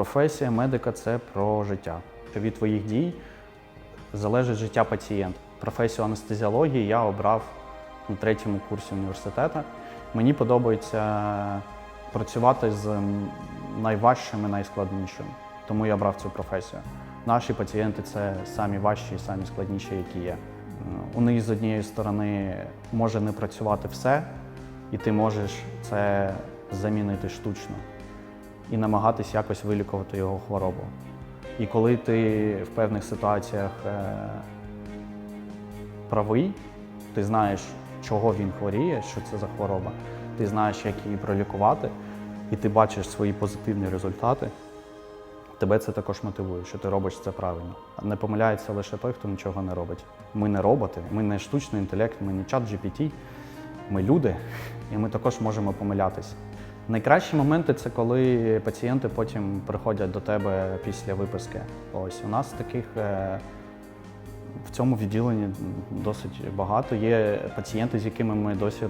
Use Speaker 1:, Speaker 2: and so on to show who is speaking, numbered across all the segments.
Speaker 1: Професія медика це про життя. Від твоїх дій залежить життя пацієнта. Професію анестезіології я обрав на третьому курсі університету. Мені подобається працювати з найважчими, найскладнішими. Тому я обрав цю професію. Наші пацієнти це самі важчі і самі складніші, які є. У них з однієї сторони може не працювати все, і ти можеш це замінити штучно і намагатись якось вилікувати його хворобу. І коли ти в певних ситуаціях е, правий, ти знаєш, чого він хворіє, що це за хвороба, ти знаєш, як її пролікувати, і ти бачиш свої позитивні результати, тебе це також мотивує, що ти робиш це правильно. Не помиляється лише той, хто нічого не робить. Ми не роботи, ми не штучний інтелект, ми не чат GPT, ми люди, і ми також можемо помилятися. Найкращі моменти це коли пацієнти потім приходять до тебе після виписки. Ось у нас таких е, в цьому відділенні досить багато. Є пацієнти, з якими ми досі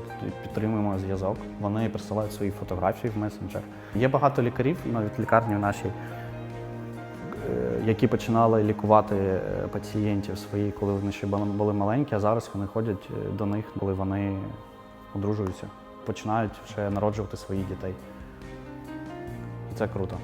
Speaker 1: підтримуємо зв'язок. Вони присилають свої фотографії в месенджер. Є багато лікарів, навіть лікарні наші, е, які починали лікувати е, пацієнтів свої, коли вони ще були- маленькі, а зараз вони ходять до них, коли вони одружуються, починають вже народжувати своїх дітей. І це круто.